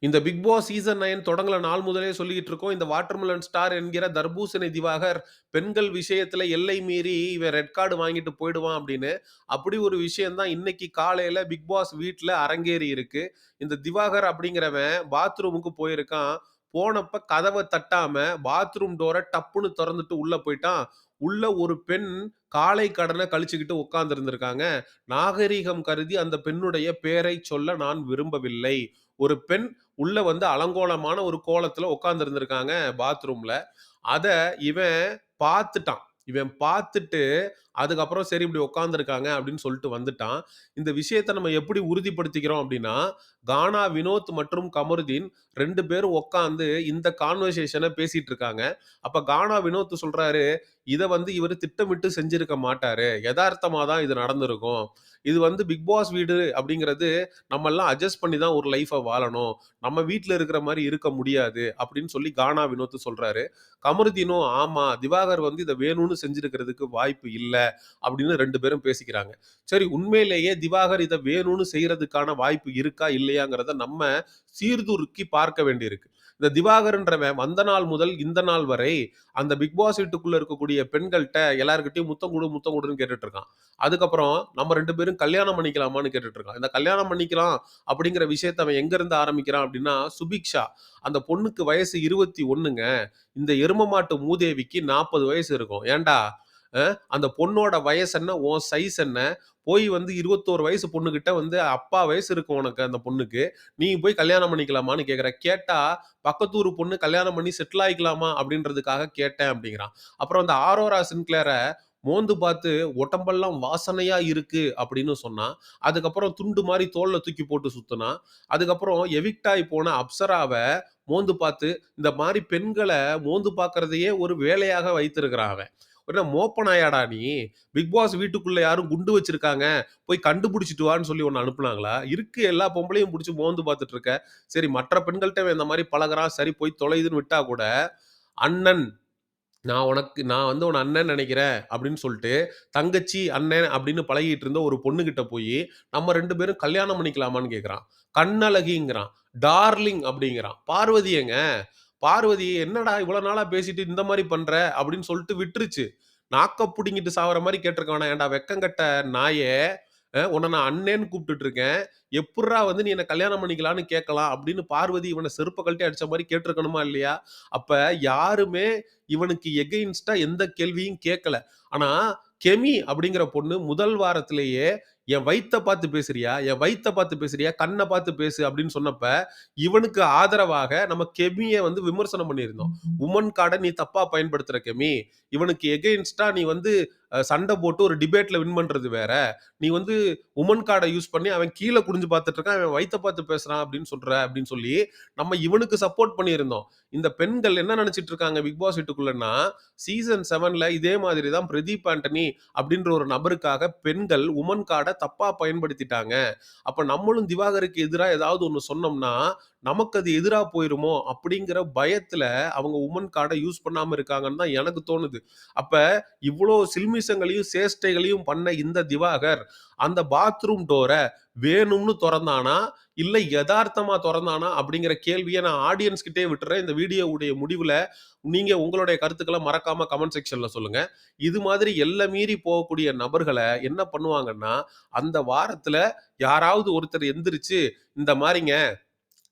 இந்த big pass season nine தொடங்கல நாள் முதலே சொல்லிக்கிட்டு இருக்கோம். இந்த வாட்டர்மெலன் ஸ்டார் என்கிற தர்பூசணி திவாகர் பெண்கள் விஷயத்துல எல்லை மீறி இவன் ரெட் கார்டு வாங்கிட்டு போயிடுவான் அப்படின்னு. அப்படி ஒரு விஷயம்தான் இன்னைக்கு காலையில பிக் பாஸ் வீட்டுல அரங்கேறி இருக்கு. இந்த திவாகர் அப்படிங்கிறவன் பாத்ரூமுக்கு போயிருக்கான். போனப்ப கதவை தட்டாம பாத்ரூம் டோரை டப்புன்னு திறந்துட்டு உள்ள போயிட்டான். உள்ள ஒரு பெண் காலை கடனை கழிச்சுக்கிட்டு உட்கார்ந்துருந்திருக்காங்க நாகரீகம் கருதி அந்த பெண்ணுடைய பேரை சொல்ல நான் விரும்பவில்லை. ஒரு பெண் உள்ள வந்து அலங்கோலமான ஒரு கோலத்துல உட்காந்துருந்துருக்காங்க பாத்ரூம்ல. அதை இவன் பார்த்துட்டான். இவன் பார்த்துட்டு, அதுக்கப்புறம் சரி இப்படி உட்காந்துருக்காங்க அப்படின்னு சொல்லிட்டு வந்துட்டான். இந்த விஷயத்தை நம்ம எப்படி உறுதிப்படுத்திக்கிறோம் அப்படின்னா, கானா வினோத் மற்றும் கமருதீன் ரெண்டு பேரும் உட்காந்து இந்த கான்வர்சேஷனை பேசிட்டு இருக்காங்க. அப்ப கானா வினோத் சொல்றாரு, இதை வந்து இவர் திட்டமிட்டு செஞ்சிருக்க மாட்டாரு. யதார்த்தமாக தான் இது நடந்திருக்கும். இது வந்து பிக் பாஸ் வீடு அப்படிங்கிறது நம்ம எல்லாம் அட்ஜஸ்ட் பண்ணி தான் ஒரு லைஃபை வாழணும். நம்ம வீட்டில் இருக்கிற மாதிரி இருக்க முடியாது." அப்படின்னு சொல்லி கானா வினோத் சொல்றாரு. கமருதீனும், "ஆமா, திவாகர் வந்து இதை வேணும்னு செஞ்சிருக்கிறதுக்கு வாய்ப்பு இல்லை அப்படின்னு ரெண்டு பேரும் பேசிக்கிறாங்க. சரி உண்மையிலேயே திவாகர் இதை வேணும்னு செய்யறதுக்கான வாய்ப்பு இருக்கா? இல்லையாங்கிறத நம்ம சீர்தூக்கி பார்க்க வேண்டியிருக்கு. இந்த திவாகர்ன்றவன் வந்த நாள் முதல் இந்த நாள் வரை அந்த பிக் பாஸ் வீட்டுக்குள்ள இருக்கக்கூடிய பெண்கள்கிட்ட எல்லாருக்கிட்டையும் முத்தம் கொடு முத்தம் கொடுன்னு கேட்டுட்டு இருக்கான். அதுக்கப்புறம் நம்ம ரெண்டு பேரும் கல்யாணம் பண்ணிக்கலாமான்னு கேட்டுட்டு இருக்கான். இந்த கல்யாணம் பண்ணிக்கலாம் அப்படிங்கிற விஷயத்த அவன் எங்கிருந்து ஆரம்பிக்கிறான் அப்படின்னா, சுபிக்ஷா அந்த பொண்ணுக்கு வயசு 21ங்க. இந்த எரும மாட்டு மூதேவிக்கு 40 வயசு இருக்கும். ஏன்டா அந்த பொண்ணோட வயசு என்ன? உன் சைஸ் என்ன? போய் வந்து 21 வயசு பொண்ணுக்கிட்ட வந்து அப்பா வயசு இருக்கு உனக்கு அந்த பொண்ணுக்கு. நீ போய் கல்யாணம் பண்ணிக்கலாமான்னு கேட்குற கேட்டா பக்கத்தூர் பொண்ணு கல்யாணம் பண்ணி செட்டில் ஆகிக்கலாமா அப்படின்றதுக்காக கேட்டேன் அப்படிங்கிறான். அப்புறம் அந்த ஆரோரா சின்க்ளேரை மோந்து பார்த்து உடம்பெல்லாம் வாசனையா இருக்கு அப்படின்னு சொன்னான். அதுக்கப்புறம் துண்டு மாதிரி தோல்ல தூக்கி போட்டு சுத்தினான் அதுக்கப்புறம் எவிக்டாய் போன அப்சராவை மோந்து பார்த்து இந்த மாதிரி பெண்களை மோந்து பார்க்கறதையே ஒரு வேலையாக வைத்திருக்கிறான் அவன். என்ன மோப்பனாயாடா நீ? பிக் பாஸ் வீட்டுக்குள்ள யாரும் குண்டு வச்சிருக்காங்க. போய் கண்டுபிடிச்சிட்டு வான்னு சொல்லி ஒன்று அனுப்புனாங்களா? இருக்கு எல்லா பொம்பளையும் பிடிச்சி மோந்து பார்த்துட்டு இருக்க. சரி மற்ற பெண்கள்ட்ட இந்த மாதிரி பழகுறான். சரி போய் தொலைதுன்னு விட்டா கூட, அண்ணன் நான் உனக்கு நான் வந்து உன் அண்ணன் நினைக்கிறேன் அப்படின்னு சொல்லிட்டு, தங்கச்சி, அண்ணன் அப்படின்னு பழகிட்டு இருந்த ஒரு பொண்ணுகிட்ட போய் நம்ம ரெண்டு பேரும் கல்யாணம் பண்ணிக்கலாமான்னு கேட்குறான் கண்ணழகிங்கிறான். டார்லிங் அப்படிங்கிறான். பார்வதியங்க. பார்வதி என்னடா இவ்வளவு நாளா பேசிட்டு இந்த மாதிரி பண்ற? அப்படின்னு சொல்லிட்டு விட்டுருச்சு. நாக்க பிடிங்கிட்டு சாவற மாதிரி கேட்டிருக்கானா, ஏன்டா வெக்கங்கட்ட நாயே! உன்னை நான் அண்ணேன்னு கூப்பிட்டுட்டு இருக்கேன். எப்புட்றா வந்து நீ என்ன கல்யாணம் பண்ணிக்கலான்னு கேட்கலாம்? அப்படின்னு பார்வதி இவனை செருப்பை கழட்டி அடிச்ச மாதிரி கேட்டிருக்கணுமா இல்லையா? அப்ப யாருமே இவனுக்கு எகெயின்ஸ்ட்டா எந்த கேள்வியும் கேட்கல. ஆனா கெமி அப்படிங்கிற பொண்ணு முதல் வாரத்திலேயே என் வயிற்ற பார்த்து பேசுறியா? என் வயிற்ற பார்த்து பேசுறியா? கண்ணை பார்த்து பேசு அப்படின்னு சொன்னப்ப, இவனுக்கு ஆதரவாக நம்ம கெமிய வந்து விமர்சனம் பண்ணியிருந்தோம். உமன் கார்டை நீ தப்பா பயன்படுத்துற கெமி. இவனுக்கு எகெயின்ஸ்டா நீ வந்து சண்டை போட்டு ஒரு டிபேட்ல வின் பண்றது வேற. நீ வந்து உமன் கார்டை யூஸ் பண்ணி அவன் கீழே குனிஞ்சு பார்த்துட்டு இருக்கான். அவன் வயித்த பார்த்து பேசுறான் அப்படின்னு சொல்ற அப்படின்னு சொல்லி, நம்ம இவனுக்கு சப்போர்ட் பண்ணியிருந்தோம். இந்த பெண்கள் என்ன நினச்சிட்டு இருக்காங்க பிக் பாஸ் வீட்டுக்குள்ளன்னா, சீசன் செவனில் இதே மாதிரி தான் பிரதீப் ஆண்டனி அப்படின்ற ஒரு நபருக்காக பெண்கள் உமன் கார்டை தப்பா பயன்படுத்திட்டாங்க. அப்ப நம்மளும் திவாகருக்கு எதிராக ஏதாவது ஒன்று சொன்னோம்னா, நமக்கு அது எதிராக போயிருமோ அப்படிங்கிற பயத்தில் அவங்க உமன் கார்டை யூஸ் பண்ணாமல் இருக்காங்கன்னு தான் எனக்கு தோணுது. அப்போ இவ்வளோ சில்மிஷங்களையும், சேஷ்டைகளையும் பண்ண இந்த திவாகர், அந்த பாத்ரூம் டோரை வேணும்னு திறந்தானா? இல்லை யதார்த்தமாக திறந்தானா? அப்படிங்கிற கேள்வியை நான் ஆடியன்ஸ் விட்டுறேன். இந்த வீடியோவுடைய முடிவில் நீங்கள் உங்களுடைய கருத்துக்களை மறக்காமல் கமெண்ட் செக்ஷனில் சொல்லுங்கள் இது மாதிரி எல்லை மீறி போகக்கூடிய நபர்களை என்ன பண்ணுவாங்கன்னா, அந்த வாரத்தில் யாராவது ஒருத்தர் எந்திரிச்சு, இந்த மாதிரிங்க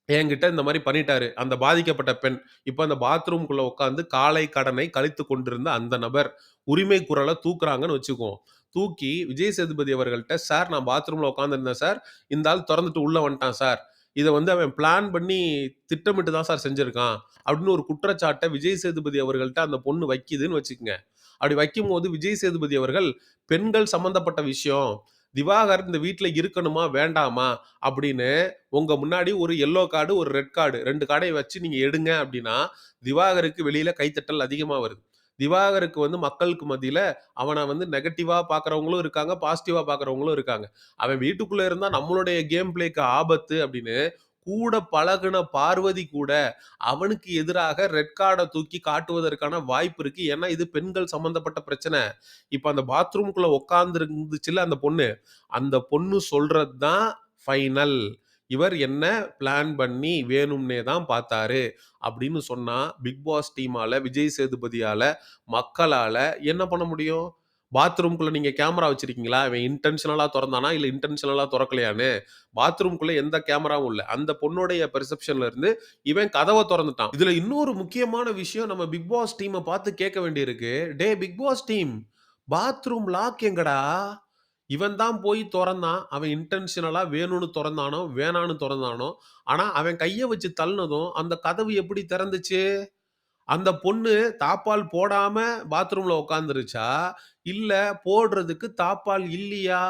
என்கிட்ட இந்த மாதிரி பண்ணிட்டாரு. அந்த பாதிக்கப்பட்ட பெண். இப்போ அந்த பாத்ரூம்குள்ள உட்காந்து காலை கடனை கழித்துக் கொண்டிருந்த அந்த நபர், உரிமை குரலை தூக்குறாங்கன்னு வச்சுக்குவோம். தூக்கி விஜய் சேதுபதி அவர்கள்ட்ட, "சார் நான் பாத்ரூம்ல உட்காந்துருந்தேன் சார். இந்த ஆள் திறந்துட்டு உள்ள வந்துட்டான் சார். இதை வந்து அவன் பிளான் பண்ணி திட்டமிட்டு தான் சார் செஞ்சிருக்கான்." அப்படின்னு ஒரு குற்றச்சாட்டை விஜய் சேதுபதி அவர்கள்ட்ட அந்த பொண்ணு வைக்குதுன்னு வச்சுக்கோங்க அப்படி வைக்கும்போது விஜய் சேதுபதி அவர்கள், "பெண்கள் சம்பந்தப்பட்ட விஷயம். திவாகர் இந்த வீட்டில் இருக்கணுமா? வேண்டாமா?" அப்படின்னு உங்கள் முன்னாடி ஒரு எல்லோ கார்டு, ஒரு ரெட் கார்டு ரெண்டு கார்டை வச்சு நீங்கள் எடுங்க அப்படின்னா, திவாகருக்கு வெளியில் கைத்தட்டல் அதிகமாக வருது. திவாகருக்கு வந்து மக்களுக்கு மத்தியில் அவனை வந்து நெகட்டிவாக பார்க்குறவங்களும் இருக்காங்க, பாசிட்டிவாக பார்க்குறவங்களும் இருக்காங்க. அவன் வீட்டுக்குள்ளே இருந்தால் நம்மளுடைய கேம் பிளேக்கு ஆபத்து அப்படின்னு, கூட பழகுன பார்வதி கூட அவனுக்கு எதிராக ரெட் கார்டை தூக்கி காட்டுவதற்கான வாய்ப்பு இருக்கு. ஏன்னா, இது பெண்கள் சம்பந்தப்பட்ட பிரச்சனை. இப்போ அந்த பாத்ரூம்குள்ள உட்கார்ந்து இருந்துச்சுல்ல அந்த பொண்ணு, அந்த பொண்ணு சொல்றது தான் ஃபைனல். இவர் என்ன பிளான் பண்ணி வேணும்னே தான் பார்த்தாரு அப்படின்னு சொன்னா பிக் பாஸ் டீமால விஜய் சேதுபதியால மக்களால என்ன பண்ண முடியும் பாத்ரூம்குள்ளே நீங்கள் கேமரா வச்சுருக்கீங்களா? இவன் இன்டென்ஷனலாக திறந்தானா? இல்லை இன்டென்ஷனலாக திறக்கலையான்னு? பாத்ரூம்குள்ளே எந்த கேமராவும் இல்லை. அந்த பொண்ணுடைய பெர்செப்ஷன்ல இருந்து இவன் கதவை திறந்துட்டான். இதில் இன்னொரு முக்கியமான விஷயம் நம்ம பிக் பாஸ் டீமை பார்த்து கேட்க வேண்டியிருக்கு. டே Bigg Boss team bathroom lock எங்கடா? இவன் தான் போய் திறந்தான். அவன் இன்டென்ஷனலாக வேணும்னு திறந்தானோ வேணான்னு திறந்தானோ ஆனால் அவன் கையை வச்சு தள்ளினதும் அந்த கதவு எப்படி திறந்துச்சு? அந்த பொண்ணு தாப்பால் போடாம பாத்ரூம்ல உட்காந்துருச்சா இல்ல போடுறதுக்கு தாப்பால் இல்லையா?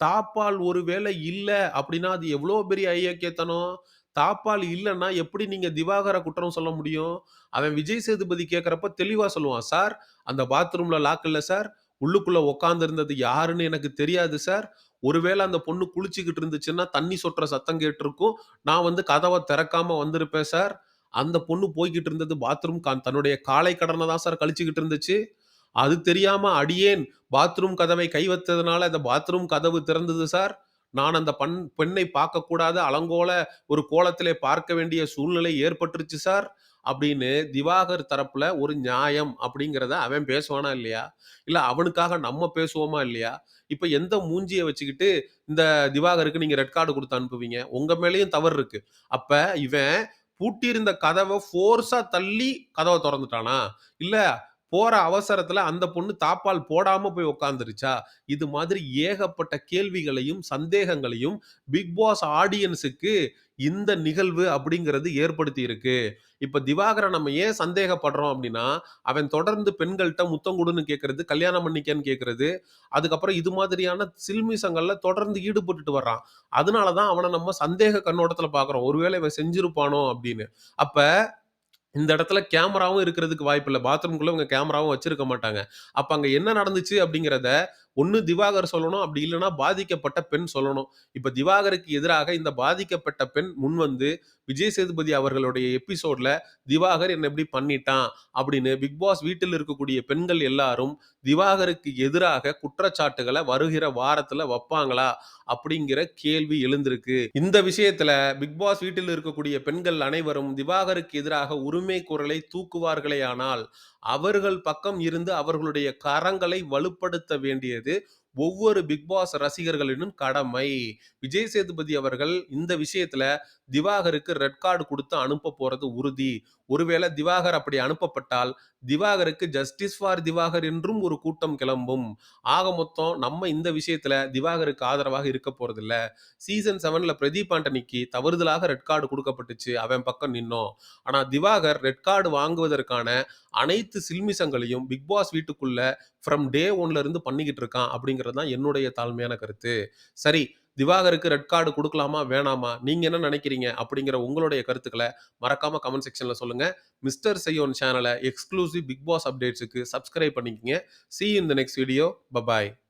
தாப்பால் ஒருவேளை இல்ல அப்படின்னா அது எவ்வளோ பெரிய ஐயக்கியத்தனம்? தாப்பால் இல்லைன்னா எப்படி நீங்க திவாகர குற்றம் சொல்ல முடியும்? அவன் விஜய் சேதுபதி கேட்கறப்ப தெளிவா சொல்லுவான் சார் அந்த பாத்ரூம்ல லாக் இல்ல சார். உள்ளுக்குள்ள உட்கார்ந்திருந்தது யாருன்னு எனக்கு தெரியாது சார். ஒருவேளை அந்த பொண்ணு குளிச்சுக்கிட்டு இருந்துச்சுன்னா தண்ணி சொட்டுற சத்தம் கேட்டிருக்கும். நான் வந்து கதவை திறக்காம வந்திருப்பேன் சார். அந்த பொண்ணு போய்கிட்டு இருந்தது பாத்ரூம் தன்னுடைய காலை கடனை தான் சார் கழிச்சுக்கிட்டு இருந்துச்சு. அது தெரியாம அடியேன் பாத்ரூம் கதவை கை வைத்ததுனால அந்த பாத்ரூம் கதவு திறந்தது சார் நான் அந்த பண் பெண்ணை பார்க்கக்கூடாது அலங்கோல ஒரு கோலத்திலே பார்க்க வேண்டிய சூழ்நிலை ஏற்பட்டுருச்சு சார் அப்படின்னு திவாகர் தரப்புல ஒரு நியாயம் அப்படிங்கிறத அவன் பேசுவானா இல்லையா? இல்ல அவனுக்காக நம்ம பேசுவோமா இல்லையா? இப்ப எந்த மூஞ்சியை வச்சுக்கிட்டு இந்த திவாகருக்கு நீங்க ரெட் கார்டு கொடுத்து அனுப்புவீங்க? உங்க மேலேயும் தவறு இருக்கு. அப்ப இவன் பூட்டியிருந்த கதவை ஃபோர்ஸா தள்ளி கதவை திறந்துட்டானா? இல்ல போற அவசரத்துல அந்த பொண்ணு தாப்பால் போடாம போய் உட்காந்துருச்சா இது மாதிரி ஏகப்பட்ட கேள்விகளையும் சந்தேகங்களையும் பிக் பாஸ் ஆடியன்ஸுக்கு இந்த நிகழ்வு அப்படிங்கிறது ஏற்படுத்தி இருக்கு இப்ப திவாகரை நம்ம ஏன் சந்தேகப்படுறோம் அப்படின்னா அவன் தொடர்ந்து பெண்கள்கிட்ட முத்தம் கொடுன்னு கேட்கறது கல்யாணம் பண்ணிக்கன்னு கேட்கறது அதுக்கப்புறம் இது மாதிரியான சில்மிசங்கள்ல தொடர்ந்து ஈடுபட்டுட்டு வர்றான். அதனாலதான் அவனை நம்ம சந்தேக கண்ணோட்டத்துல பாக்குறோம். ஒருவேளை இவன் செஞ்சிருப்பானோ அப்படின்னு. அப்ப இந்த இடத்துல கேமராவும் இருக்கிறதுக்கு வாய்ப்பு இல்லை பாத்ரூம்குள்ளே இவங்க கேமராவும் வச்சிருக்க மாட்டாங்க. அப்போ அங்கே என்ன நடந்துச்சு அப்படிங்கிறத ஒன்று திவாகர் சொல்லணும். அப்படி இல்லைன்னா பாதிக்கப்பட்ட பெண் சொல்லணும். இப்போ திவாகருக்கு எதிராக இந்த பாதிக்கப்பட்ட பெண் முன்வந்து விஜய் சேதுபதி அவர்களுடைய எபிசோட்ல திவாகர் என்ன இப்படி பண்ணிட்டான் அப்படின்னு பிக் பாஸ் வீட்டில் இருக்கக்கூடிய பெண்கள் எல்லாரும் திவாகருக்கு எதிராக குற்றச்சாட்டுகளை வருகிற வாரத்துல வைப்பாங்களா? அப்படிங்கிற கேள்வி எழுந்திருக்கு. இந்த விஷயத்துல பிக் பாஸ் வீட்டில் இருக்கக்கூடிய பெண்கள் அனைவரும் திவாகருக்கு எதிராக உரிமை குரலை தூக்குவார்களே ஆனால் அவர்கள் பக்கம் இருந்து அவர்களுடைய கரங்களை வலுப்படுத்த வேண்டியது ஒவ்வொரு பிக் பாஸ் ரசிகர்களினும் கடமை. விஜய் சேதுபதி அவர்கள் இந்த விஷயத்துல திவாகருக்கு ரெட் கார்டு கொடுத்து அனுப்ப போறது உறுதி. ஒருவேளை திவாகர் அப்படி அனுப்பப்பட்டால் திவாகருக்கு ஜஸ்டிஸ் ஃபார் திவாகர் என்றும் ஒரு கூட்டம் கிளம்பும். ஆக மொத்தம் நம்ம இந்த விஷயத்துல திவாகருக்கு ஆதரவாக இருக்க போறதில்ல. சீசன் செவன்ல பிரதீப் ஆண்டனிக்கு தவறுதலாக ரெட் கார்டு கொடுக்கப்பட்டுச்சு. அவன் பக்கம் நின்னோம். ஆனா திவாகர் ரெட் கார்டு வாங்குவதற்கான அனைத்து சில்மிசங்களையும் பிக் பாஸ் வீட்டுக்குள்ள ஃப்ரம் டே ஒன்ல இருந்து பண்ணிக்கிட்டு இருக்கான் அப்படிங்கிறது தான் என்னுடைய தாழ்மையான கருத்து. சரி திவாகருக்கு ரெட் கார்டு கொடுக்கலாமா வேணாமா? நீங்க என்ன நினைக்கிறீங்க? அப்படிங்கிற உங்களுடைய கருத்துக்களை மறக்காம கமெண்ட் செக்ஷன்ல சொல்லுங்க. மிஸ்டர் செய்யோன் சேனலை எக்ஸ்க்ளூசிவ் பிக் பாஸ் அப்டேட்ஸுக்கு சப்ஸ்கிரைப் பண்ணிக்கிங்க. See in the next video bye bye